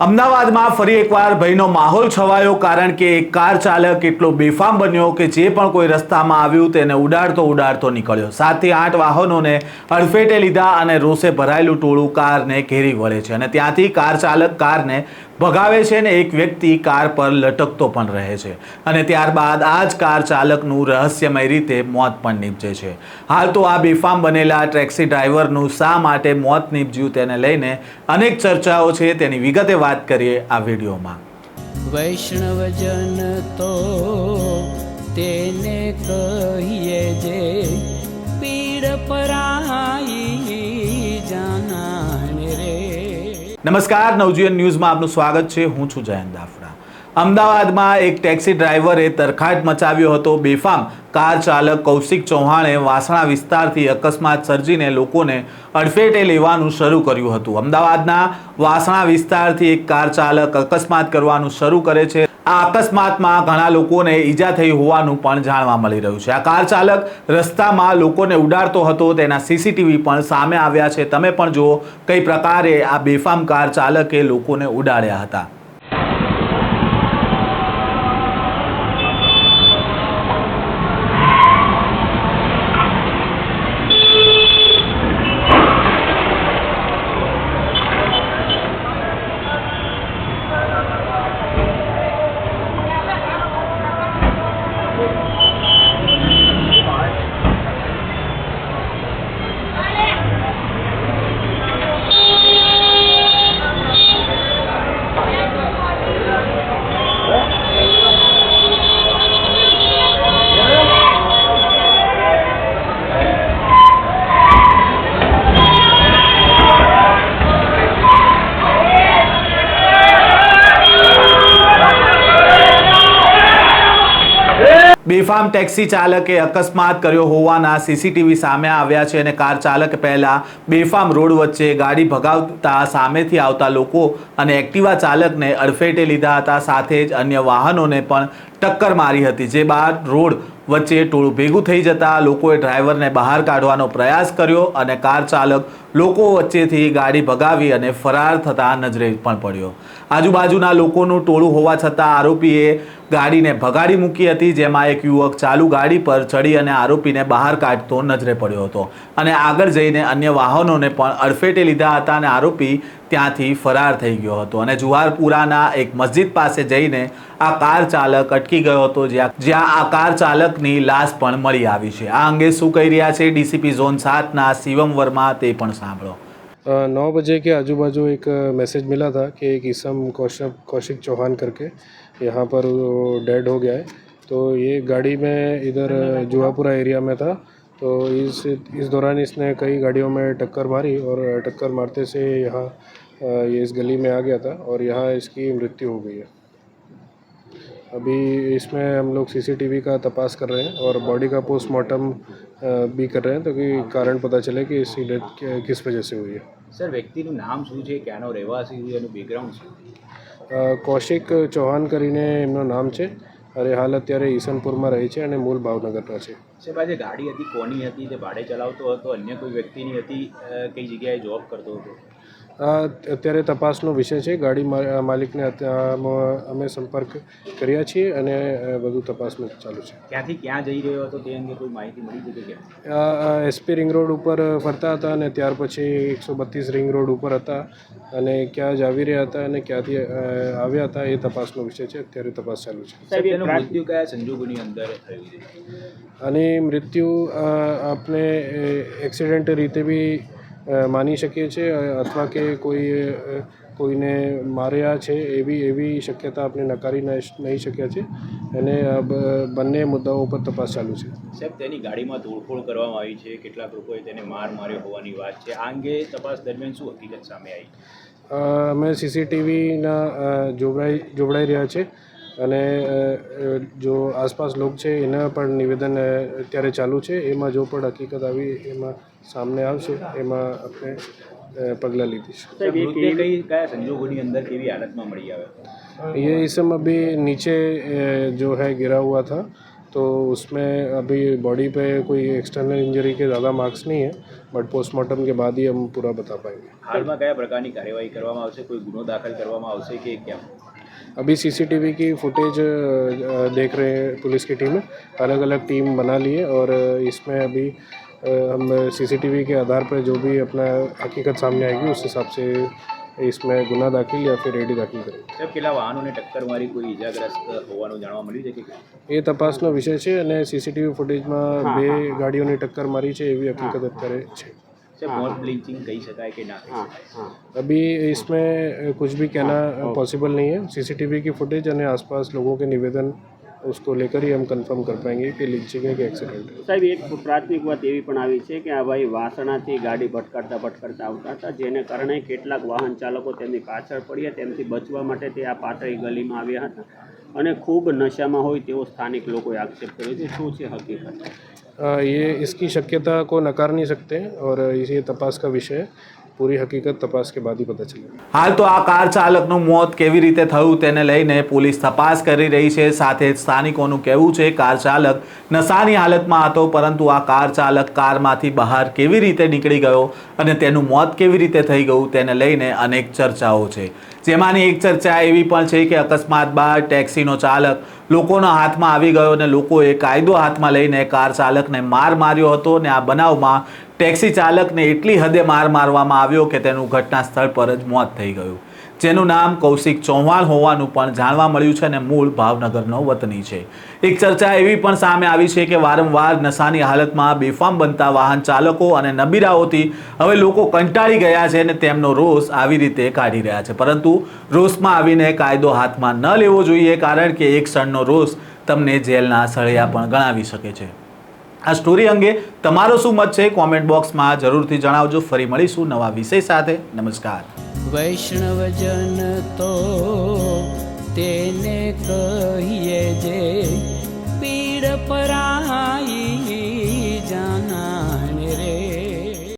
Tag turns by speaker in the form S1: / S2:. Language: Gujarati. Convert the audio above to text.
S1: અમદાવાદમાં ફરી એકવાર ભયનો માહોલ છવાયો કારણ કે એક કાર ચાલક એટલો બેફામ બન્યો કે જે પણ કોઈ રસ્તામાં આવ્યું તેને ઉડાડતો ઉડાડતો નીકળ્યો. સાતથી આઠ વાહનોને અડફેટે લીધા અને રોષે ભરાયેલું ટોળું કારને ઘેરી વળે છે અને ત્યાંથી કાર ચાલક કારને ભગાવે છે ને એક વ્યક્તિ કાર પર લટકતો પણ રહે છે. અને ત્યારબાદ આ જ કાર ચાલકનું રહસ્યમય રીતે મોત પણ નીપજે છે. હાલ તો આ બેફામ બનેલા ટેક્સી ડ્રાઈવરનું શા માટે મોત નીપજ્યું તેને લઈને અનેક ચર્ચાઓ છે. તેની વિગતે વાત કરીએ આ વિડીયોમાં.
S2: વૈષ્ણવજન તો તેને કહીએ જે પીડ પરાઈ જાનાને રે
S1: નમસ્કાર, નવજીવન ન્યૂઝમાં આપનું સ્વાગત છે. હું છું જયંત દાફડા. અમદાવાદમાં એક ટેક્સી ડ્રાઈવરે તરખાટ મચાવ્યો હતો. બેફામ કાર ચાલક કૌશિક ચૌહાણે વાસણા વિસ્તારથી અકસ્માત સર્જીને લોકોને અડફેટે લેવાનું શરૂ કર્યું હતું. અમદાવાદના વાસણા વિસ્તારથી એક કાર ચાલક અકસ્માત કરવાનું શરૂ કરે છે. આ અકસ્માતમાં ઘણા લોકોને ઈજા થઈ હોવાનું પણ જાણવા મળી રહ્યું છે. આ કાર ચાલક રસ્તામાં લોકોને ઉડાડતો હતો, તેના સીસીટીવી પણ સામે આવ્યા છે. તમે પણ જુઓ કઈ પ્રકારે આ બેફામ કાર ચાલકે લોકોને ઉડાડ્યા હતા. બેફામ ટેક્સી ચાલકે અકસ્માત કર્યો હોવાના સીસીટીવી સામે આવ્યા છે અને કાર ચાલક પહેલા બેફામ રોડ વચ્ચે ગાડી ભગાવતા સામેથી આવતા લોકો અને એક્ટિવા ચાલકને અડફેટે લીધા હતા. સાથે જ અન્ય વાહનોને પણ ટક્કર મારી હતી. જે બાદ રોડ વચ્ચે ટોળું ભેગું થઈ જતા લોકોએ ડ્રાઈવરને બહાર કાઢવાનો પ્રયાસ કર્યો અને કાર ચાલક લોકો વચ્ચેથી ગાડી ભગાવી અને ફરાર થતા નજરે પણ પડ્યો. આજુબાજુના લોકોનું ટોળું હોવા છતાં આરોપીએ ગાડીને ભગાડી મૂકી હતી, જેમાં એક યુવક ચાલુ ગાડી પર ચડી અને આરોપીને બહાર કાઢતો નજરે પડ્યો હતો. અને આગળ જઈને અન્ય વાહનોને પણ અડફેટે લીધા હતા અને આરોપી ત્યાંથી ફરાર થઈ ગયો હતો અને જુહારપુરાના એક મસ્જિદ પાસે જઈને આ કાર ચાલક અટકી ગયો હતો જ્યાં જ્યાં આ કાર ચાલકની લાશ પણ મળી આવી છે આ અંગે શું કહી રહ્યા છે ડીસીપી ઝોન સાતના શિવમ વર્મા તે પણ સાંભળો
S3: अ, नौ बजे के आजू बाजू एक अ, मैसेज मिला था कि एक ईसम कौशक कौशिक चौहान करके यहाँ पर डेड हो गया है तो ये गाड़ी में इधर अ, जुहापुरा एरिया में था तो इस इस दौरान इसने कई गाड़ियों में टक्कर मारी और टक्कर मारते से यहाँ अ, ये इस गली में आ गया था और यहाँ इसकी मृत्यु हो गई है अभी इसमें हम लोग सीसीटीवी का तपास कर रहे हैं और बॉडी का पोस्टमार्टम अ, भी कर रहे हैं ताकि कारण पता चले कि इसकी डेथ किस वजह से हुई है
S4: સર વ્યક્તિનું નામ શું છે ક્યાંનો રહેવાસી છે એનું બેકગ્રાઉન્ડ શું છે
S3: અ, કૌશિક ચૌહાણ કરીને એમનું નામ છે અરે હાલ અત્યારે ઈસનપુરમાં રહે છે અને મૂળ ભાવનગરના છે
S4: સાહેબ આજે ગાડી હતી કોની હતી તે ભાડે ચલાવતો હતો અન્ય કોઈ વ્યક્તિની હતી કઈ જગ્યાએ જોબ કરતો હતો?
S3: અત્યારે તપાસનો વિષય છે. ગાડી માલિકને અમે સંપર્ક કર્યા છીએ અને બધું તપાસમાં ચાલુ છે.
S4: ક્યાંથી ક્યાં જઈ રહ્યો હતો તે અંગે કોઈ માહિતી મળી છે કે
S3: એસપી રિંગ રોડ ઉપર ફરતા હતા અને ત્યાર પછી એકસો બત્રીસ રિંગ રોડ ઉપર હતા અને ક્યાં જ આવી રહ્યા હતા અને ક્યાંથી આવ્યા હતા એ તપાસનો વિષય છે. અત્યારે તપાસ ચાલુ છે.
S4: મૃત્યુ કયા સંજોગોની અંદર થયું છે?
S3: અને મૃત્યુ આપણે એક્સિડન્ટ રીતે બી માની શકીએ છીએ અથવા કે કોઈ કોઈને માર્યા છે એવી એવી શક્યતા આપણે નકારી નહીં શક્યા છે. અને બંને મુદ્દાઓ પર તપાસ ચાલુ છે.
S4: સાહેબ તેની ગાડીમાં તોડફોડ કરવામાં આવી છે. કેટલાક લોકોએ તેને માર માર્યો હોવાની વાત છે. આ અંગે તપાસ દરમિયાન શું હકીકત સામે આવી?
S3: અમે સીસીટીવીના જોવડાઈ જોવડાઈ રહ્યા છે. અને અ, અ, જો આસપાસ લોક છે એના પણ નિવેદન અ, અત્યારે ચાલુ છે એમાં જો પણ હકીકત આવી એમાં સામને આવશે એમાં આપણે અ, પગલાં લીધીશું
S4: સાહેબ મૃતદેહ કઈ કયા સંજોગોની અંદર કેવી હાલતમાં મળી આવ્યો
S3: ये इस समय अभी नीचे अ, जो है गिरा हुआ था तो उसमें अभी बॉडी पे कोई एक्सटर्नल इंजरी के ज़्यादा मार्क्स नहीं है बट पोस्टमार्टम के बाद ही हम पूरा बता पाएंगे
S4: હાલમાં કયા પ્રકારની કાર્યવાહી કરવામાં આવશે કોઈ ગુનો દાખલ કરવામાં આવશે કે કેમ
S3: अभी सीसीटीवी की फुटेज देख रहे हैं पुलिस की टीम अलग अलग टीम बना ली है और इसमें अभी अ, हम सीसीटीवी के आधार पर जो भी अपना हकीकत सामने आएगी उस हिसाब से इसमें गुना दाखिल या फिर एडी दाखिल करेंगे
S4: સાહેબ કેટલા વાહનોને ટક્કર મારી કોઈ ઈજાગ્રસ્ત હોવાનું જાણવા મળ્યું છે કે કેમ?
S3: એ તપાસનો વિષય છે અને સીસીટીવી ફૂટેજમાં બે ગાડીઓની ટક્કર મારી છે એવી હકીકત અત્યારે છે
S4: સાહેબ મોટ બ્લિંચિંગ કહી શકાય કે ના કહી શકાય
S3: अभी इसमें कुछ भी कहना पॉसिबल नहीं है सीसीटीवी की फुटेज અને आसपास लोगों के निवेदन उसको लेकर ही हम कंफर्म कर पाएंगे कि लिंचिंग है कि एक्सीडेंट है
S5: સાહેબ એક પ્રાથમિક વાત એવી પણ આવી છે કે આ ભાઈ વાસણાથી ગાડી ભટકાડતા ભટકાડતા આવતા હતા જેને કારણે કેટલાક વાહન ચાલકો તેમની પાછળ પડ્યા તેમથી બચવા માટે તે આ પાતળી ગલીમાં આવ્યા હતા અને ખૂબ નશામાં હોય તેવો સ્થાનિક લોકોએ આક્ષેપ કર્યો છે શું છે હકીકત
S3: अ, ये इसकी शक्यता को नकार नहीं सकते हैं और ये तपास का विषय है પૂરી હકીકત તપાસ કે બાદ પતા ચલે
S1: હાલ તો આ કાર ચાલકનું મોત કેવી રીતે થયું તેને લઈને પોલીસ તપાસ કરી રહી છે. સાથે સ્થાનિકોનું કહેવું છે, કાર ચાલક નશાની હાલતમાં હતો, પરંતુ આ કાર ચાલક કારમાંથી બહાર કેવી રીતે નીકળી ગયો અને તેનું મોત કેવી રીતે થઈ ગયું તેને લઈને અનેક ચર્ચાઓ છે. જેમાંની એક ચર્ચા એવી પણ છે કે અકસ્માત બાદ ટેક્સીનો ચાલક લોકોના હાથમાં આવી ગયો અને લોકોએ કાયદો હાથમાં લઈને કાર ચાલકને માર માર્યો હતો અને આ બનાવમાં ટેક્સી ચાલકને એટલી હદે માર મારવામાં આવ્યો કે તેનું ઘટના સ્થળ પર જ મોત થઈ ગયું. જેનું નામ કૌશિક ચૌહાણ હોવાનું પણ જાણવા મળ્યું છે અને મૂળ ભાવનગરનો વતની છે. એક ચર્ચા એવી પણ સામે આવી છે કે વારંવાર નશાની હાલતમાં બેફામ બનતા વાહન ચાલકો અને નબીરાઓથી હવે લોકો કંટાળી ગયા છે અને તેમનો રોષ આવી રીતે કાઢી રહ્યા છે. પરંતુ રોષમાં આવીને કાયદો હાથમાં ન લેવો જોઈએ, કારણ કે એક ક્ષણનો રોષ તમને જેલના સળિયા પણ ગણાવી શકે છે. આ સ્ટોરી અંગે તમારો શું મત છે? કોમેન્ટ બોક્સમાં જરૂરથી જણાવજો. ફરી મળીશું નવા વિષય સાથે. નમસ્કાર.
S2: વૈષ્ણવજન તો તેને કહીએ જે પીડ પરાઈ